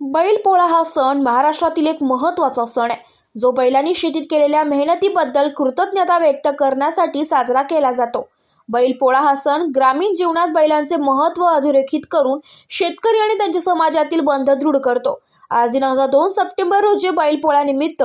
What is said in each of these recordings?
बैलपोळा हा सण महाराष्ट्रातील एक महत्त्वाचा सण आहे. जो बैलांनी शेतीत केलेल्या मेहनतीबद्दल कृतज्ञता व्यक्त करण्यासाठी साजरा केला जातो. बैलपोळा हा सण ग्रामीण जीवनात बैलांचे महत्त्व अधोरेखित करून शेतकरी आणि त्यांच्या समाजातील बंध दृढ करतो. आज दिनांक दोन सप्टेंबर रोजी बैलपोळ्यानिमित्त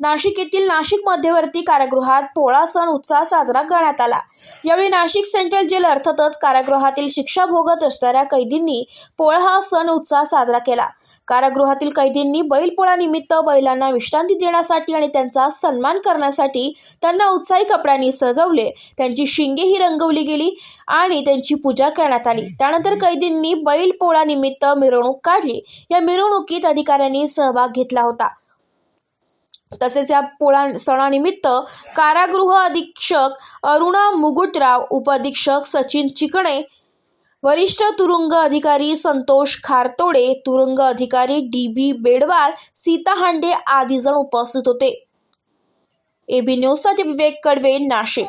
नाशिक येथील नाशिक मध्यवर्ती कारागृहात पोळा सण उत्साह साजरा करण्यात आला. यावेळी नाशिक सेंट्रल जेल अर्थातच कारागृहातील शिक्षा भोगत असणाऱ्या कैदींनी पोळा हा सण उत्साह साजरा केला. कारागृहातील कैदींनी बैलपोळानिमित्त बैलांना विश्रांती देण्यासाठी आणि त्यांचा सन्मान करण्यासाठी त्यांना उत्साही कपड्यांनी सजवले. त्यांची शिंगेही रंगवली गेली आणि त्यांची पूजा करण्यात आली. त्यानंतर कैदींनी बैलपोळानिमित्त मिरवणूक काढली. या मिरवणुकीत अधिकाऱ्यांनी सहभाग घेतला होता. तसेच या पोळा सणानिमित्त कारागृह अधीक्षक अरुणा मुगुटराव उपअधीक्षक सचिन चिकणे वरिष्ठ तुरुंग अधिकारी संतोष खारतोडे तुरुंग अधिकारी डी बी बेडवाल सीता हांडे आदी जण उपस्थित होते. एबी न्यूजसाठी विवेक कडवे नाशिक.